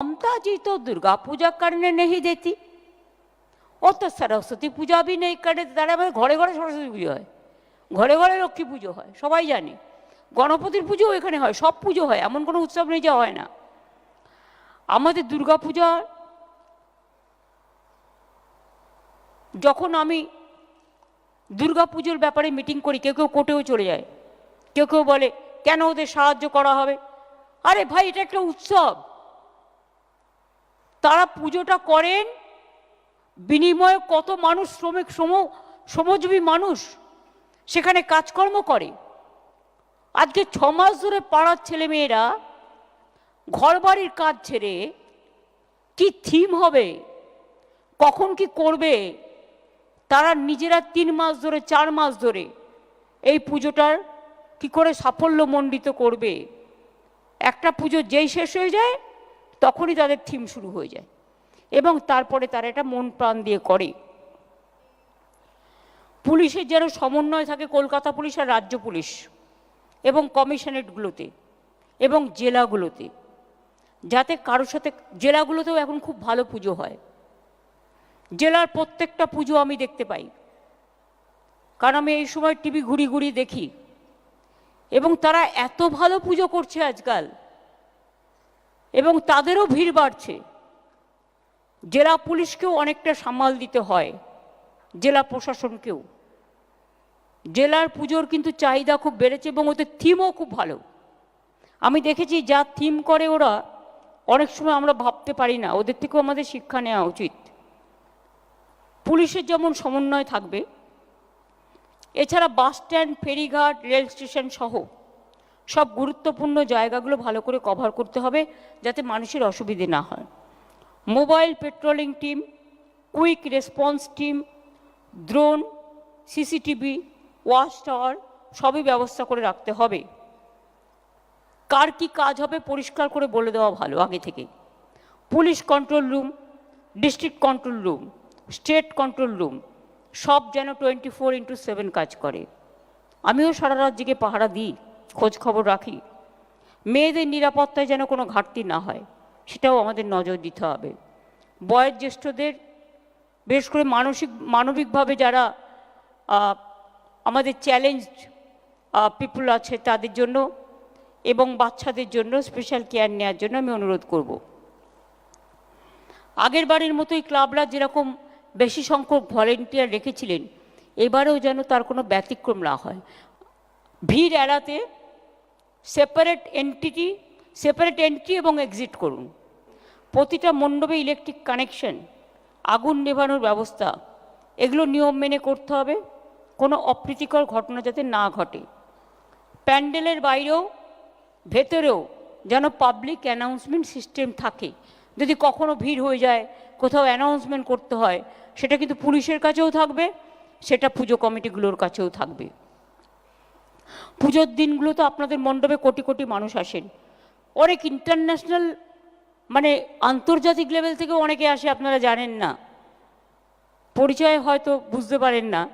ममता जी तो दुर्गा पूजा करने नहीं देती ও তো সরস্বতী পূজা বি নেই করে তারা আমাদের ঘরে ঘরে সরস্বতী পুজো হয় ঘরে ঘরে লক্ষ্মী পুজো হয় সবাই জানে গণপতির পুজোও এখানে হয় সব পুজো হয় এমন কোনো উৎসব নেই যা হয় না আমাদের দুর্গা পূজা যখন আমি দুর্গা পুজোর ব্যাপারে মিটিং করি কেউ কেউ কোর্টেও চলে যায় কেউ কেউ বলে কেন ওদের সাহায্য করা হবে আরে ভাই এটা একটা উৎসব তারা পুজোটা করেন। বিনিময়ে কত মানুষ শ্রমিক, শ্রম, শ্রমজীবী মানুষ সেখানে কাজকর্ম করে। আজকে ছ মাস ধরে পাড়ার ছেলেমেয়েরা ঘর বাড়ির কাজ ছেড়ে কি থিম হবে, কখন কি করবে, তারা নিজেরা তিন মাস ধরে, চার মাস ধরে এই পুজোটার কি করে সাফল্যমণ্ডিত করবে। একটা পুজো যেই শেষ হয়ে যায় তখনই তাদের থিম শুরু হয়ে যায়। এবং তারপরে তারা এটা মন প্রাণ দিয়ে করে। পুলিশের যেন সমন্বয় থাকে কলকাতা পুলিশ আর রাজ্য পুলিশ এবং কমিশনারেটগুলোতে এবং জেলাগুলোতে, যাতে কারোর সাথে, জেলাগুলোতেও এখন খুব ভালো পুজো হয়। জেলার প্রত্যেকটা পুজো আমি দেখতে পাই। কারণ আমি এই সময় টিভি ঘুরি ঘুরি দেখি। এবং তারা এত ভালো পুজো করছে আজকাল। এবং তাদেরও ভিড় বাড়ছে। জেলা পুলিশকেও অনেকটা সামাল দিতে হয়, জেলা প্রশাসনকেও। জেলার পুজোর কিন্তু চাহিদা খুব বেড়েছে এবং ওদের থিমও খুব ভালো। আমি দেখেছি যা থিম করে ওরা, অনেক সময় আমরা ভাবতে পারি না, ওদের থেকেও আমাদের শিক্ষা নেওয়া উচিত। পুলিশের যেমন সমন্বয় থাকবে, এছাড়া বাস স্ট্যান্ড, ফেরিঘাট, রেল স্টেশন সহ সব গুরুত্বপূর্ণ জায়গাগুলো ভালো করে কভার করতে হবে যাতে মানুষের অসুবিধে না হয়। Mobile patrolling team quick response team drone CCTV watch tower সবই ব্যবস্থা করে রাখতে হবে। কার কি কাজ হবে পরিষ্কার করে বলে দেওয়া ভালো আগে থেকে। Police control room district control room state control room সব যেন টোয়েন্টি ফোর ইন্টু সেভেন কাজ করে। আমিও সারা রাত জেগে পাহারা দিই। খোঁজ খবর রাখি। মেয়েদের নিরাপত্তায় যেন কোনো ঘাটতি না হয়, সেটাও আমাদের নজর দিতে হবে। বয়োজ্যেষ্ঠদের, বিশেষ করে মানসিক, মানবিকভাবে যারা আমাদের চ্যালেঞ্জ পিপুল আছে তাদের জন্য এবং বাচ্চাদের জন্য স্পেশাল কেয়ার নেওয়ার জন্য আমি অনুরোধ করব। আগের বারের মতোই ক্লাবরা যেরকম বেশি সংখ্যক ভলেন্টিয়ার রেখেছিলেন, এবারেও যেন তার কোনো ব্যতিক্রম না হয়। ভিড় এড়াতে সেপারেট এন্টিটি সেপারেট এন্ট্রি এবং এক্সিট করুন। প্রতিটা মণ্ডপে ইলেকট্রিক কানেকশন আগুন নেভানোর ব্যবস্থা, এগুলো নিয়ম মেনে করতে হবে। কোনো অপ্রীতিকর ঘটনা যাতে না ঘটে। প্যান্ডেলের বাইরেও, ভেতরেও যেন পাবলিক অ্যানাউন্সমেন্ট সিস্টেম থাকে। যদি কখনো ভিড় হয়ে যায়, কোথাও অ্যানাউন্সমেন্ট করতে হয়, সেটা কিন্তু পুলিশের কাছেও থাকবে, সেটা পুজো কমিটিগুলোর কাছেও থাকবে। পুজোর দিনগুলো তো আপনাদের মণ্ডপে কোটি কোটি মানুষ আসেন। অনেক ইন্টারন্যাশনাল মানে আন্তর্জাতিক লেভেল থেকে অনেকে আসে, আপনারা জানেন না। পরিচয় হয়তো বুঝতে পারেন না।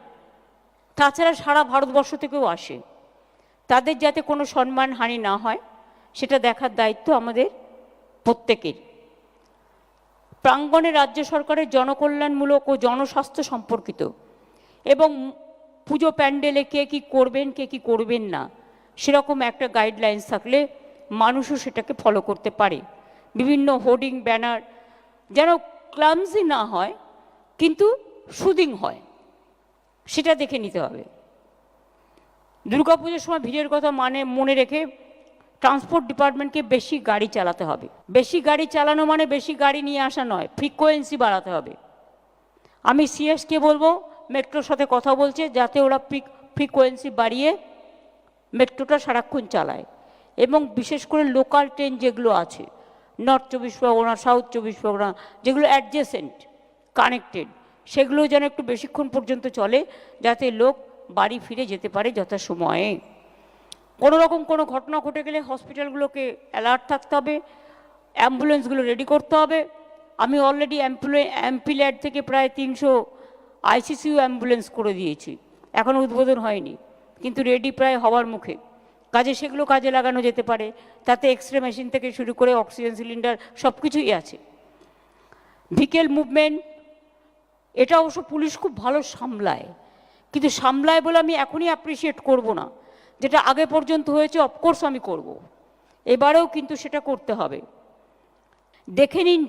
তাছাড়া সারা ভারতবর্ষ থেকেও আসে। তাদের যাতে কোনো সম্মান হানি না হয়, সেটা দেখার দায়িত্ব আমাদের প্রত্যেকের। প্রাঙ্গণে রাজ্য সরকারের জনকল্যাণমূলক ও জনস্বাস্থ্য সম্পর্কিত। এবং পুজো প্যান্ডেলে কে কি করবেন, কে কি করবেন না, সেরকম একটা গাইডলাইন্স থাকলে মানুষও সেটাকে ফলো করতে পারে। বিভিন্ন হোর্ডিং ব্যানার যেন ক্লামসি না হয়, কিন্তু সুদিং হয়, সেটা দেখে নিতে হবে। দুর্গাপুজোর সময় ভিড়ের কথা মানে মনে রেখে ট্রান্সপোর্ট ডিপার্টমেন্টকে বেশি গাড়ি চালাতে হবে। বেশি গাড়ি চালানো মানে বেশি গাড়ি নিয়ে আসা নয় ফ্রিকোয়েন্সি বাড়াতে হবে। আমি সিএসকে বলব মেট্রোর সাথে কথা বলছে, যাতে ওরা ফ্রিকোয়েন্সি বাড়িয়ে মেট্রোটা সারাক্ষণ চালায়। এবং বিশেষ করে লোকাল ট্রেন যেগুলো আছে নর্থ চব্বিশ পরগনা সাউথ চব্বিশ পরগনা, যেগুলো অ্যাডজেসেন্ট কানেক্টেড সেগুলো যেন একটু বেশিক্ষণ পর্যন্ত চলে, যাতে লোক বাড়ি ফিরে যেতে পারে যথাসময়ে। কোনো রকম কোনো ঘটনা ঘটে গেলে হসপিটালগুলোকে অ্যালার্ট থাকতে হবে অ্যাম্বুলেন্সগুলো রেডি করতে হবে। আমি অলরেডি অ্যাম্পুলে অ্যাম্পিল্যাড থেকে প্রায় তিনশো আইসিসিউ অ্যাম্বুলেন্স করে দিয়েছি। এখনও উদ্বোধন হয়নি, কিন্তু রেডি প্রায় হওয়ার মুখে। কাজে সেগুলো কাজে লাগানো যেতে পারে, তাতে এক্স রে মেশিন থেকে শুরু করে অক্সিজেন সিলিন্ডার সব কিছুই আছে। ভিকেল মুভমেন্ট, এটা অবশ্য পুলিশ খুব ভালো সামলায়, কিন্তু সামলায় বলে আমি এখনই অ্যাপ্রিসিয়েট করব না। যেটা আগে পর্যন্ত হয়েছে অফকোর্স আমি করব। এবারেও কিন্তু সেটা করতে হবে। দেখে নিন,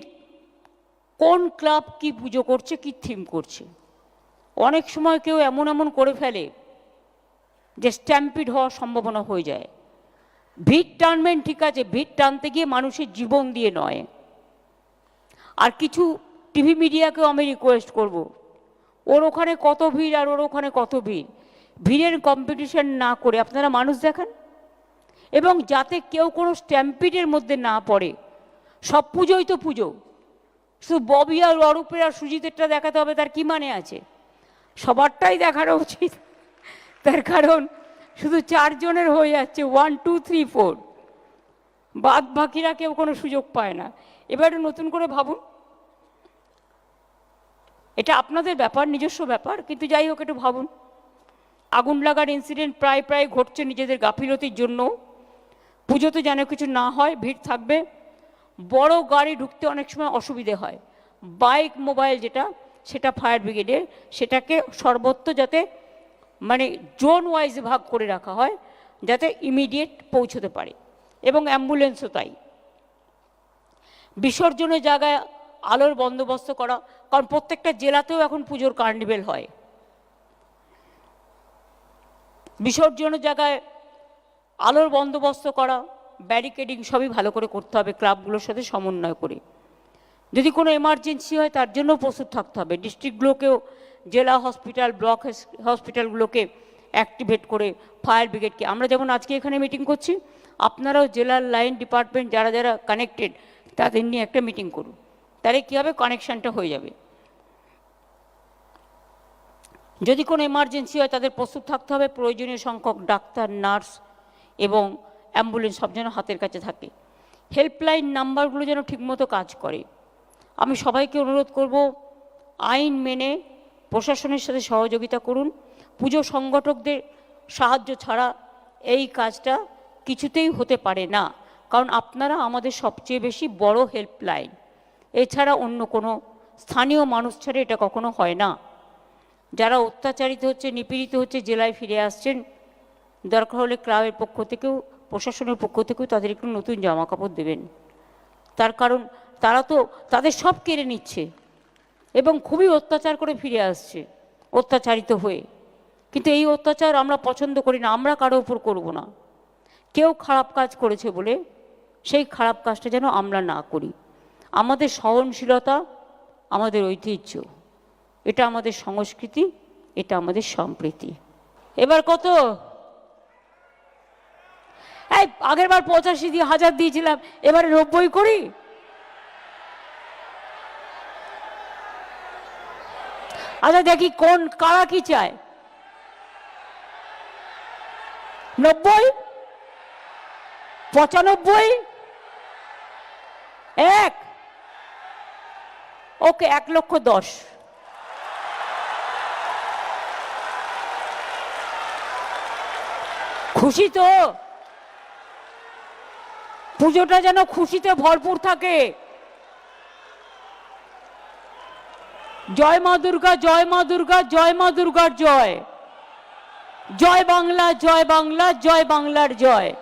কোন ক্লাব কি পুজো করছে, কি থিম করছে। অনেক সময় কেউ এমন এমন করে ফেলে যে স্ট্যাম্পিড হওয়ার সম্ভাবনা হয়ে যায়। ভিড় টানবেন ঠিক আছে, ভিড় টানতে গিয়ে মানুষের জীবন দিয়ে নয়। আর কিছু টিভি মিডিয়াকেও আমি রিকোয়েস্ট করব। ওর ওখানে কত ভিড় আর ওর ওখানে কত ভিড়? ভিড়ের কম্পিটিশন না করে আপনারা মানুষ দেখান। এবং যাতে কেউ কোনো স্ট্যাম্পিডের মধ্যে না পড়ে, সব পুজোই তো পুজো। শুধু ববি আর অরূপের আর সুজিতেরটা দেখাতে হবে, তার কি মানে আছে? সবারটাই দেখানো উচিত। তার কারণ শুধু চারজনের হয়ে যাচ্ছে ওয়ান টু থ্রি ফোর বাদ বাকিরা কেউ কোনো সুযোগ পায় না। এবারে নতুন করে ভাবুন। এটা আপনাদের ব্যাপার, নিজস্ব ব্যাপার, কিন্তু যাই হোক, একটু ভাবুন। আগুন লাগার ইনসিডেন্ট প্রায় প্রায় ঘটছে নিজেদের গাফিলতির জন্য। পুজোতে যেন কিছু না হয়, ভিড় থাকবে। বড় গাড়ি ঢুকতে অনেক সময় অসুবিধে হয়। বাইক, মোবাইল যেটা সেটা ফায়ার ব্রিগেডের, সেটাকে সর্বত্র যাতে মানে জোন ওয়াইজ ভাগ করে রাখা হয়, যাতে ইমিডিয়েট পৌঁছতে পারে। এবং অ্যাম্বুলেন্সও তাই। বিসর্জনের জায়গায় আলোর বন্দোবস্ত করা, কারণ প্রত্যেকটা জেলাতেও এখন পুজোর কার্নিভেল হয়। বিসর্জনের জায়গায় আলোর বন্দোবস্ত করা, ব্যারিকেডিং সবই ভালো করে করতে হবে, ক্লাবগুলোর সাথে সমন্বয় করে। যদি কোনো এমার্জেন্সি হয়, তার জন্য প্রস্তুত থাকতে হবে। ডিস্ট্রিক্টগুলোকেও জেলা হসপিটাল ব্লক হসপিটালগুলোকে অ্যাক্টিভেট করে ফায়ার ব্রিগেডকে আমরা যেমন আজকে এখানে মিটিং করছি, আপনারাও জেলার লাইন ডিপার্টমেন্ট যারা যারা কানেক্টেড তাদের নিয়ে একটা মিটিং করুন। তাহলে কী হবে? কানেকশানটা হয়ে যাবে। যদি কোনো এমার্জেন্সি হয়, তাদের প্রস্তুত থাকতে হবে। প্রয়োজনীয় সংখ্যক ডাক্তার নার্স এবং অ্যাম্বুলেন্স সব যেন হাতের কাছে থাকে। হেল্পলাইন নাম্বারগুলো যেন ঠিকমতো কাজ করে। আমি সবাইকে অনুরোধ করব, আইন মেনে প্রশাসনের সাথে সহযোগিতা করুন। পুজো সংগঠকদের সাহায্য ছাড়া এই কাজটা কিছুতেই হতে পারে না, কারণ আপনারা আমাদের সবচেয়ে বেশি বড় হেল্পলাইন। এছাড়া অন্য কোনো স্থানীয় মানুষ ছাড়া এটা কখনো হয় না। যারা অত্যাচারিত হচ্ছে, নিপীড়িত হচ্ছে, জেলায় ফিরে আসছেন, দরকার হলে ক্লাবের পক্ষ থেকেও, প্রশাসনের পক্ষ থেকেও তাদের একটু নতুন জামা কাপড় দেবেন। তার কারণ তারা তো তাদের সব কেড়ে নিচ্ছে এবং খুবই অত্যাচার করে ফিরে আসছে, অত্যাচারিত হয়ে। কিন্তু এই অত্যাচার আমরা পছন্দ করি না, আমরা কারও উপর করব না। কেউ খারাপ কাজ করেছে বলে সেই খারাপ কাজটা যেন আমরা না করি। আমাদের সহনশীলতা, আমাদের ঐতিহ্য, এটা আমাদের সংস্কৃতি, এটা আমাদের সম্প্রীতি। এবার কত? আগের বার পঁচাশি দিয়ে হাজার দিয়েছিলাম, এবারে নব্বই করি? আচ্ছা দেখি কোন, কারা কি চায়? নব্বই? পঁচানব্বই? এক? ওকে, এক লক্ষ দশ। খুশি তো? পুজোটা যেন খুশিতে ভরপুর থাকে। জয় মা দুর্গা, জয় মা দুর্গা, জয় মা দুর্গার জয়। জয় বাংলা জয় বাংলা, জয় বাংলার জয়।